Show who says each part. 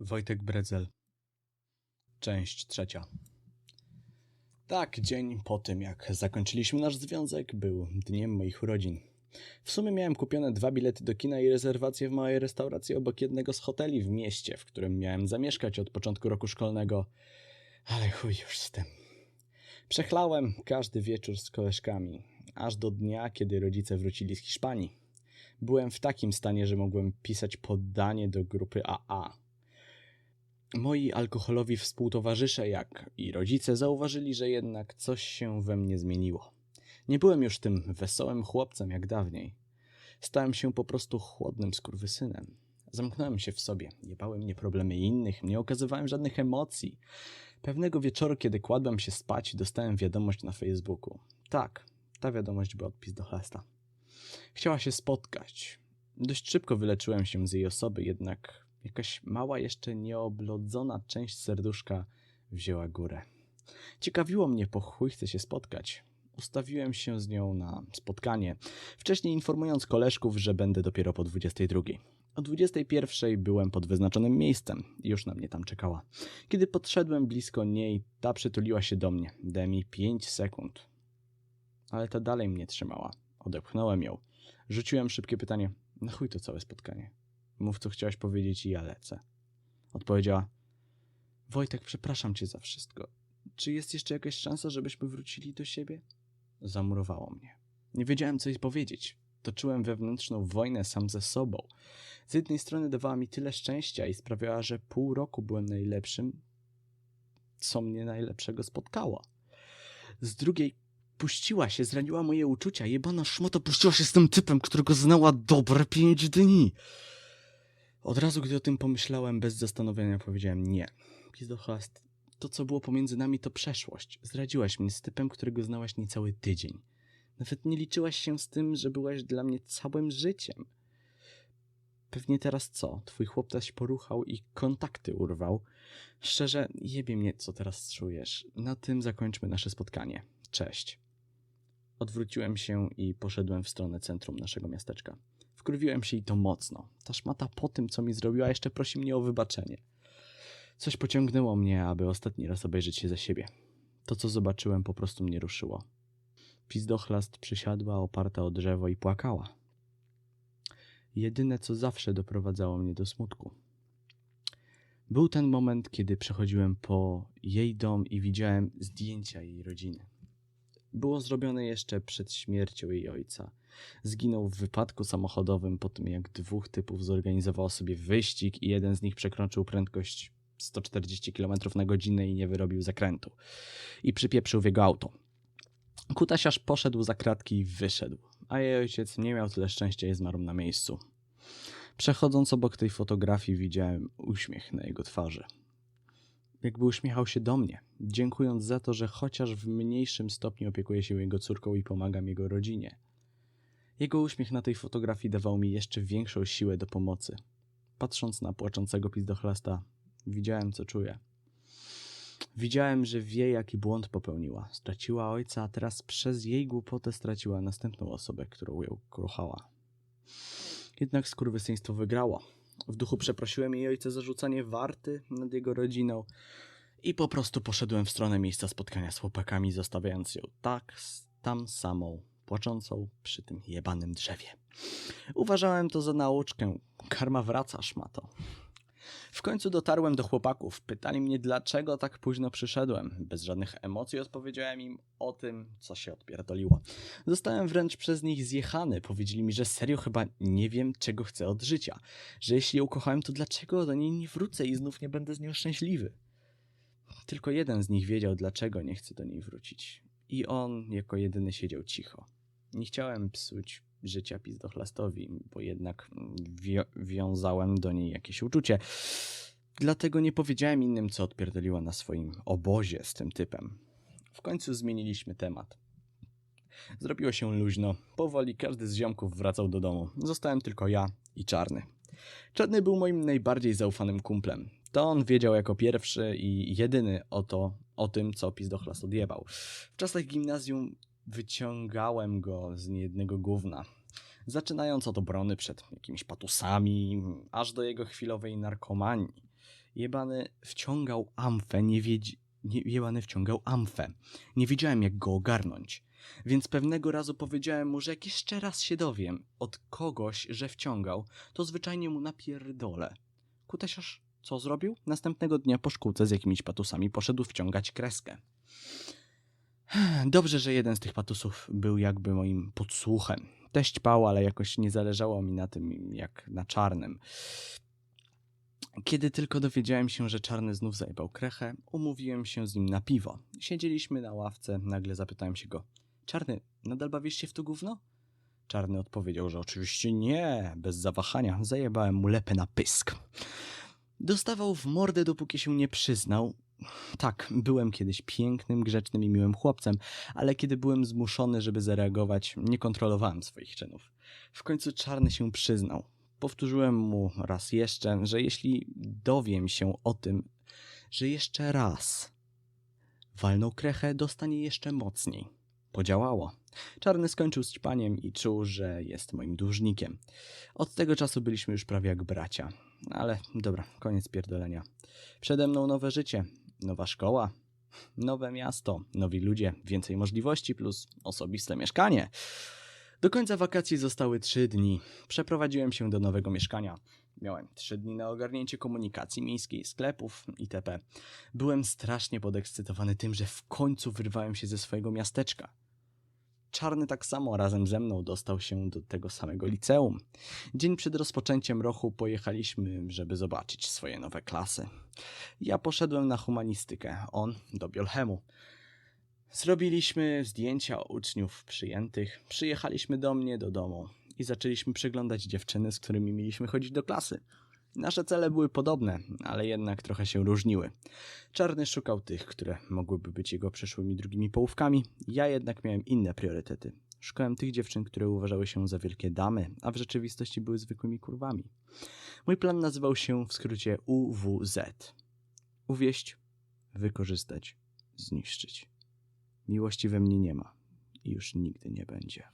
Speaker 1: Wojtek Bredzel. Część trzecia. Tak, dzień po tym, jak zakończyliśmy nasz związek, był dniem moich urodzin. W sumie miałem kupione dwa bilety do kina i rezerwację w małej restauracji obok jednego z hoteli w mieście, w którym miałem zamieszkać od początku roku szkolnego. Ale chuj już z tym. Przechlałem każdy wieczór z koleżkami, aż do dnia, kiedy rodzice wrócili z Hiszpanii. Byłem w takim stanie, że mogłem pisać poddanie do grupy AA. Moi alkoholowi współtowarzysze, jak i rodzice, zauważyli, że jednak coś się we mnie zmieniło. Nie byłem już tym wesołym chłopcem jak dawniej. Stałem się po prostu chłodnym skurwysynem. Zamknąłem się w sobie, jebały mnie problemy innych, nie okazywałem żadnych emocji. Pewnego wieczoru, kiedy kładłem się spać, dostałem wiadomość na Facebooku. Tak, ta wiadomość była odpis do chlasta. Chciała się spotkać. Dość szybko wyleczyłem się z jej osoby, jednak jakaś mała, jeszcze nieoblodzona część serduszka wzięła górę. Ciekawiło mnie, po chuj chce się spotkać. Ustawiłem się z nią na spotkanie, wcześniej informując koleżków, że będę dopiero po 22. O 21 byłem pod wyznaczonym miejscem już na mnie tam czekała. Kiedy podszedłem blisko niej, ta przytuliła się do mnie. Daj mi 5 sekund. Ale ta dalej mnie trzymała. Odepchnąłem ją. Rzuciłem szybkie pytanie. Na chuj to całe spotkanie. Mów, co chciałaś powiedzieć i ja lecę. Odpowiedziała. Wojtek, przepraszam cię za wszystko. Czy jest jeszcze jakaś szansa, żebyśmy wrócili do siebie? Zamurowało mnie. Nie wiedziałem, co jej powiedzieć. Toczyłem wewnętrzną wojnę sam ze sobą. Z jednej strony dawała mi tyle szczęścia i sprawiała, że pół roku byłem najlepszym, co mnie najlepszego spotkało. Z drugiej puściła się, zraniła moje uczucia. Jebana szmota puściła się z tym typem, którego znała dobre pięć dni. Od razu, gdy o tym pomyślałem, bez zastanowienia powiedziałem nie. Pizdochast, to co było pomiędzy nami to przeszłość. Zdradziłaś mnie z typem, którego znałaś niecały tydzień. Nawet nie liczyłaś się z tym, że byłaś dla mnie całym życiem. Pewnie teraz co? Twój chłoptaś poruchał i kontakty urwał. Szczerze, jebie mnie, co teraz czujesz. Na tym zakończmy nasze spotkanie. Cześć. Odwróciłem się i poszedłem w stronę centrum naszego miasteczka. Wkurwiłem się i to mocno. Ta szmata po tym, co mi zrobiła, jeszcze prosi mnie o wybaczenie. Coś pociągnęło mnie, aby ostatni raz obejrzeć się za siebie. To, co zobaczyłem, po prostu mnie ruszyło. Pizdochlast przysiadła, oparta o drzewo i płakała. Jedyne, co zawsze doprowadzało mnie do smutku. Był ten moment, kiedy przechodziłem po jej dom i widziałem zdjęcia jej rodziny. Było zrobione jeszcze przed śmiercią jej ojca. Zginął w wypadku samochodowym po tym, jak dwóch typów zorganizowało sobie wyścig i jeden z nich przekroczył prędkość 140 km na godzinę i nie wyrobił zakrętu. I przypieprzył w jego auto. Kutasiarz poszedł za kratki i wyszedł, a jej ojciec nie miał tyle szczęścia i zmarł na miejscu. Przechodząc obok tej fotografii widziałem uśmiech na jego twarzy. Jakby uśmiechał się do mnie, dziękując za to, że chociaż w mniejszym stopniu opiekuje się jego córką i pomagam jego rodzinie. Jego uśmiech na tej fotografii dawał mi jeszcze większą siłę do pomocy. Patrząc na płaczącego pizdochlasta, widziałem co czuje. Widziałem, że wie, jaki błąd popełniła. Straciła ojca, a teraz przez jej głupotę straciła następną osobę, którą ją kochała. Jednak skurwysyństwo wygrało. W duchu przeprosiłem jej ojca za rzucanie warty nad jego rodziną i po prostu poszedłem w stronę miejsca spotkania z chłopakami, zostawiając ją tak, tam samą, płaczącą przy tym jebanym drzewie. Uważałem to za nauczkę. Karma wraca, szmato. W końcu dotarłem do chłopaków. Pytali mnie, dlaczego tak późno przyszedłem. Bez żadnych emocji odpowiedziałem im o tym, co się odpierdoliło. Zostałem wręcz przez nich zjechany. Powiedzieli mi, że serio chyba nie wiem, czego chcę od życia. Że jeśli ją kochałem, to dlaczego do niej nie wrócę i znów nie będę z nią szczęśliwy. Tylko jeden z nich wiedział, dlaczego nie chcę do niej wrócić. I on jako jedyny siedział cicho. Nie chciałem psuć życia pizdochlastowi, bo jednak wi- wiązałem do niej jakieś uczucie. Dlatego nie powiedziałem innym, co odpierdoliła na swoim obozie z tym typem. W końcu zmieniliśmy temat. Zrobiło się luźno. Powoli każdy z ziomków wracał do domu. Zostałem tylko ja i Czarny. Czarny był moim najbardziej zaufanym kumplem. To on wiedział jako pierwszy i jedyny o to, o tym, co pizdochlast odjebał. W czasach gimnazjum wyciągałem go z niejednego gówna. Zaczynając od obrony przed jakimiś patusami, aż do jego chwilowej narkomanii. Jebany wciągał amfę, nie wiedzi... Nie, jebany wciągał amfę. Nie wiedziałem, jak go ogarnąć. Więc pewnego razu powiedziałem mu, że jak jeszcze raz się dowiem od kogoś, że wciągał, to zwyczajnie mu napierdolę. Kutesiarz co zrobił? Następnego dnia po szkółce z jakimiś patusami poszedł wciągać kreskę. Dobrze, że jeden z tych patusów był jakby moim podsłuchem. Teść pał, ale jakoś nie zależało mi na tym, jak na czarnym. Kiedy tylko dowiedziałem się, że czarny znów zajebał krechę, umówiłem się z nim na piwo. Siedzieliśmy na ławce, nagle zapytałem się go: Czarny, nadal bawisz się w to gówno? Czarny odpowiedział, że oczywiście nie, bez zawahania. Zajebałem mu lepę na pysk. Dostawał w mordę, dopóki się nie przyznał. Tak, byłem kiedyś pięknym, grzecznym i miłym chłopcem, ale kiedy byłem zmuszony, żeby zareagować, nie kontrolowałem swoich czynów. W końcu czarny się przyznał. Powtórzyłem mu raz jeszcze, że jeśli dowiem się o tym, że jeszcze raz walnął krechę, dostanie jeszcze mocniej. Podziałało. Czarny skończył z ćpaniem i czuł, że jest moim dłużnikiem. Od tego czasu byliśmy już prawie jak bracia. Ale dobra, koniec pierdolenia. Przede mną nowe życie, nowa szkoła, nowe miasto, nowi ludzie, więcej możliwości plus osobiste mieszkanie. Do końca wakacji zostały trzy dni. Przeprowadziłem się do nowego mieszkania. Miałem trzy dni na ogarnięcie komunikacji miejskiej, sklepów itp. Byłem strasznie podekscytowany tym, że w końcu wyrwałem się ze swojego miasteczka. Czarny tak samo razem ze mną dostał się do tego samego liceum. Dzień przed rozpoczęciem roku pojechaliśmy, żeby zobaczyć swoje nowe klasy. Ja poszedłem na humanistykę, on do Biolchemu. Zrobiliśmy zdjęcia uczniów przyjętych, przyjechaliśmy do mnie do domu i zaczęliśmy przeglądać dziewczyny, z którymi mieliśmy chodzić do klasy. Nasze cele były podobne, ale jednak trochę się różniły. Czarny szukał tych, które mogłyby być jego przyszłymi drugimi połówkami, ja jednak miałem inne priorytety. Szukałem tych dziewczyn, które uważały się za wielkie damy, a w rzeczywistości były zwykłymi kurwami. Mój plan nazywał się w skrócie UWZ. Uwieść, wykorzystać, zniszczyć. Miłości we mnie nie ma i już nigdy nie będzie.